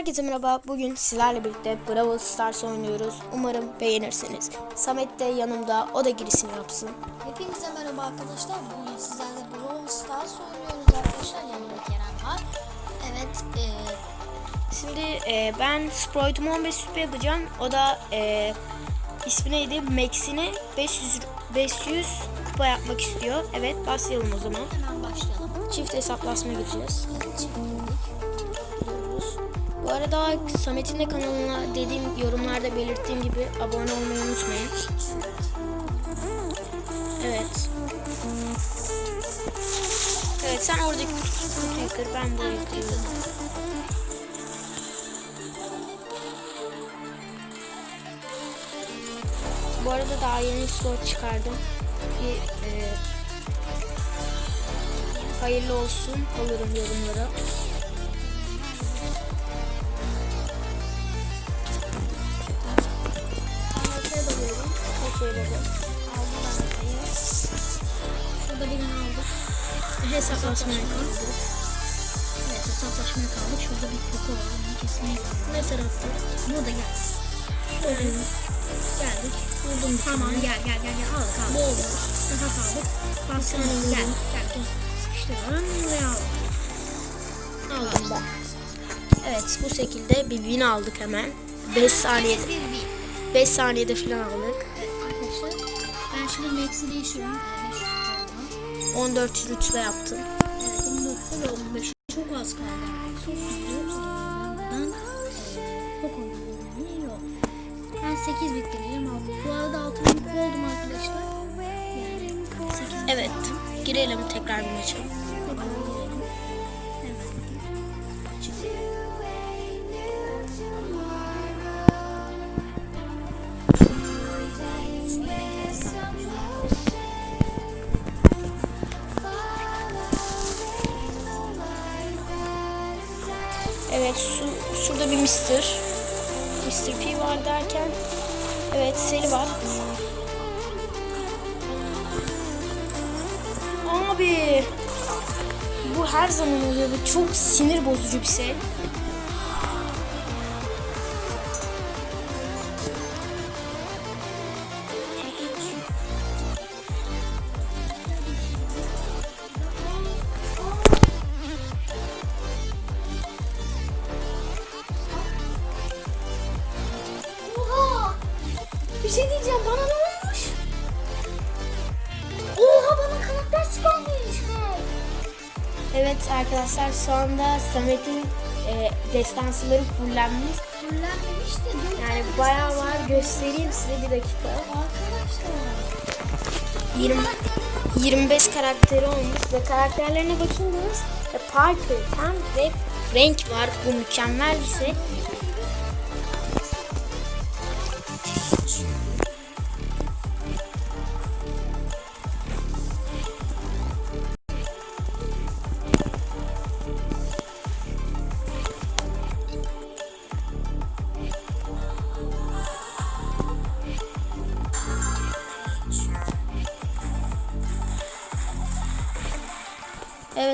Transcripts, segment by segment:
Herkese merhaba. Bugün sizlerle birlikte Brawl Stars oynuyoruz. Umarım beğenirsiniz. Samet de yanımda. O da girişini yapsın. Hepinize merhaba arkadaşlar. Bugün sizlerle Brawl Stars oynuyoruz arkadaşlar. Yanımda Kerem var. Evet. e, Şimdi e, ben Sprite'umu 15 süper yapacağım. O da e, ismi neydi? Max'ini 500 500 kupa yapmak istiyor. Evet başlayalım o zaman. hemen başlayalım. Çift hesaplaşma gireceğiz. Çiftlik. Bu arada Samet'in de kanalına dediğim yorumlarda belirttiğim gibi abone olmayı unutmayın. Evet. Evet sen oradaki kutuyu kır ben burayı kırıyorum. Bu arada daha yeni skor çıkardım. Bir e, hayırlı olsun alırım yorumlara. Hesaplaşmaya kaldı. Evet hesaplaşmaya kaldık. Şurada bir koku var. Onu kaldık. Ne tarafta? Burada gel. Şöyle geldik. Buldum Tamam gel gel gel gel. Aldık aldık. Bu olur. Daha kaldık. Bastım. Gel gel. gel. Sıkıştıralım ve aldık. Aldım ben. Evet bu şekilde bir win aldık hemen. 5 saniyede. 5 saniyede falan aldık. Evet arkadaşlar ben şimdi Max'i değiştiriyorum. Evet, 14 rütbe yaptım. Evet 14'te ve 15 çok az kaldı. Ben eee, çok oynadım. Yok. Ben 8 bitireceğim. Altı- Bu arada 6 bit oldum arkadaşlar. Yani 8 Evet girelim tekrar bir maça. Mr. Mr. P var derken. Evet Seli var. Abi. Bu her zaman oluyor ve çok sinir bozucu bir şey. Bir şey diyeceğim bana ne olmuş? Oha bana karakter çıkarmış. Evet arkadaşlar şu anda Samet'in e, destansıları fullenmiş. Fullenmemiş de dört Yani tane bayağı destansı var. Göstereyim size bir dakika. Arkadaşlar. 20, 25 karakteri olmuş ve karakterlerine bakınız e, Parker, Pam ve Frank var. Bu mükemmel bir şey.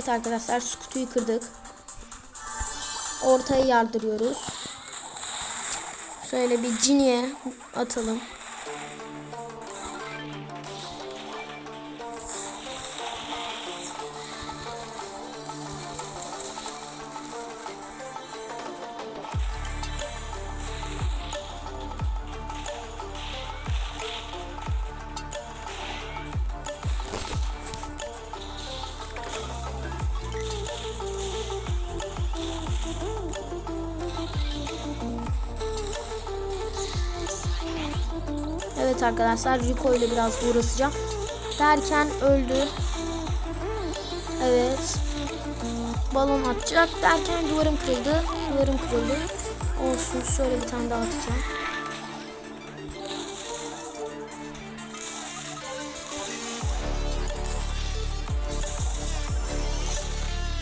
Evet arkadaşlar şu kutuyu kırdık. Ortaya yardırıyoruz. Şöyle bir ciniye atalım. Evet arkadaşlar Rico ile biraz uğraşacağım. Derken öldü. Evet. Balon atacak derken duvarım kırıldı. Duvarım kırıldı. Olsun şöyle bir tane daha atacağım.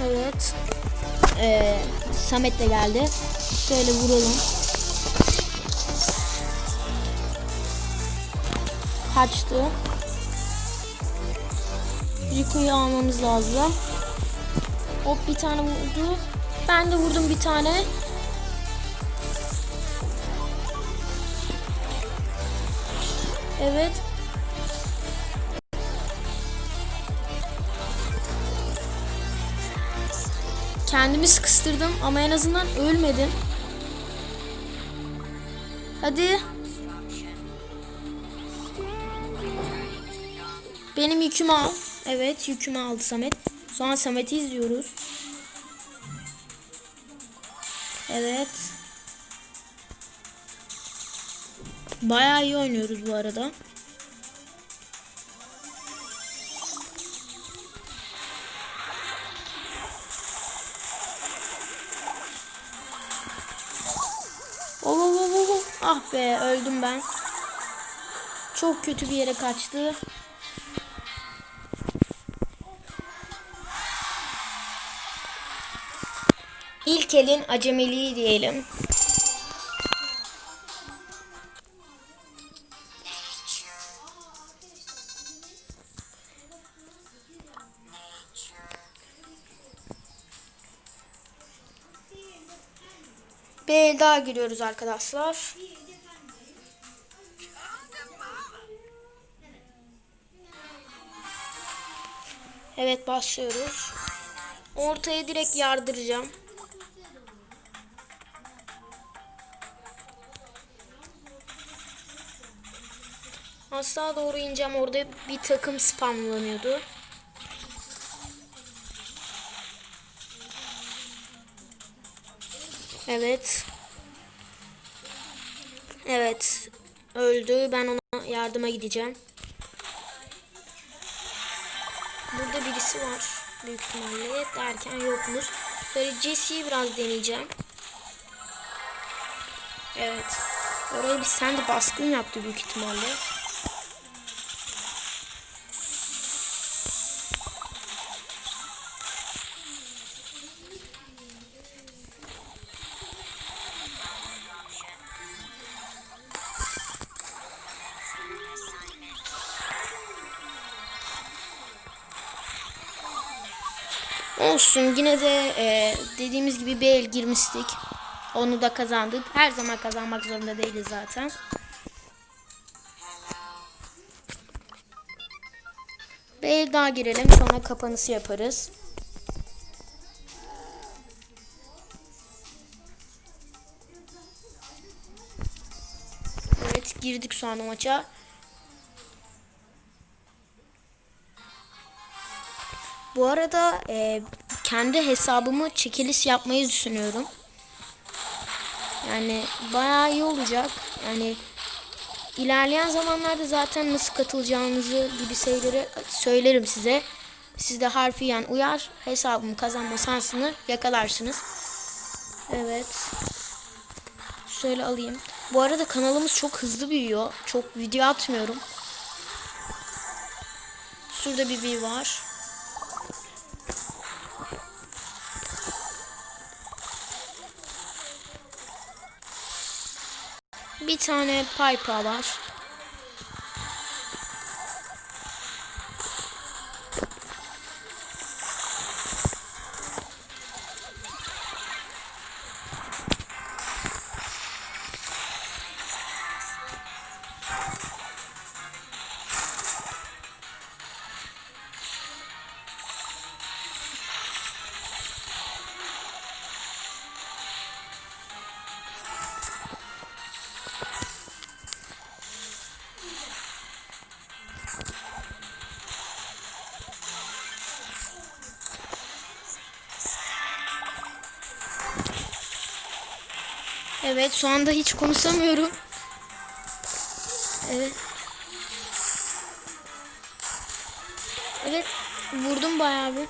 Evet. Ee, Samet de geldi. Şöyle vuralım. kaçtı. Rico'yu almamız lazım. Hop bir tane vurdu. Ben de vurdum bir tane. Evet. Kendimi sıkıştırdım ama en azından ölmedim. Hadi. Benim yükümü al. Evet yükümü aldı Samet. Sonra Samet'i izliyoruz. Evet. Bayağı iyi oynuyoruz bu arada. Oh, oh, oh, oh. Ah be öldüm ben. Çok kötü bir yere kaçtı. İlk elin acemiliği diyelim. Bir daha giriyoruz arkadaşlar. Evet başlıyoruz. Ortaya direkt yardıracağım. Asla doğru ineceğim. Orada bir takım spamlanıyordu. Evet. Evet. Öldü. Ben ona yardıma gideceğim. Burada birisi var. Büyük ihtimalle. Derken yokmuş. Böyle Jesse'yi biraz deneyeceğim. Evet. Oraya bir sen de baskın yaptı büyük ihtimalle. Olsun yine de e, dediğimiz gibi bir el girmiştik. Onu da kazandık. Her zaman kazanmak zorunda değiliz zaten. Bir daha girelim sonra kapanışı yaparız. Evet girdik şu an o maça. Bu arada e, kendi hesabımı çekiliş yapmayı düşünüyorum. Yani bayağı iyi olacak. Yani ilerleyen zamanlarda zaten nasıl katılacağınızı gibi şeyleri söylerim size. Siz de harfiyen uyar hesabımı kazanma şansını yakalarsınız. Evet. Şöyle alayım. Bu arada kanalımız çok hızlı büyüyor. Çok video atmıyorum. Şurada bir bir var. Bir tane Piper var. Evet şu anda hiç konuşamıyorum. Evet. Evet vurdum bayağı bir.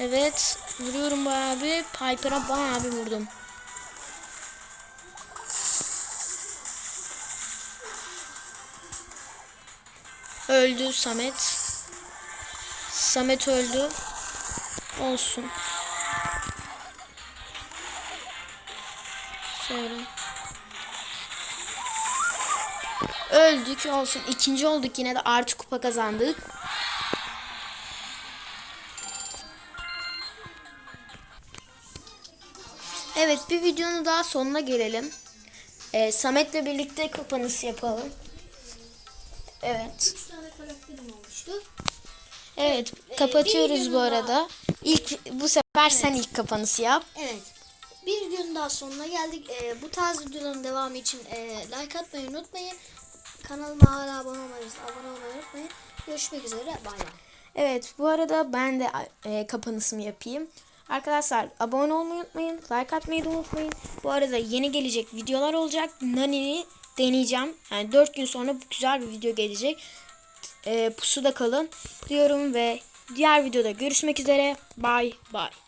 Evet vuruyorum bayağı bir. Piper'a bayağı bir vurdum. Öldü Samet. Samet öldü. Olsun. Şöyle. Öldük olsun. İkinci olduk yine de artı kupa kazandık. Evet bir videonun daha sonuna gelelim. Ee, Samet'le birlikte kapanış yapalım. Evet. 3 tane karakterim olmuştu. Evet, kapatıyoruz bir bu arada. İlk bu sefer sen ilk kapanışı yap. Evet. Bir videonun daha sonuna geldik. Ee, bu tarz videoların devamı için e, like atmayı unutmayın. Kanalıma hala abone olmayı, abone olmayı unutmayın. Görüşmek üzere. Bay bay. Evet, bu arada ben de e, kapanışımı yapayım. Arkadaşlar abone olmayı unutmayın, like atmayı da unutmayın. Bu arada yeni gelecek videolar olacak. Nani'yi deneyeceğim. Yani 4 gün sonra güzel bir video gelecek. E, pusuda kalın diyorum ve diğer videoda görüşmek üzere. Bye bye.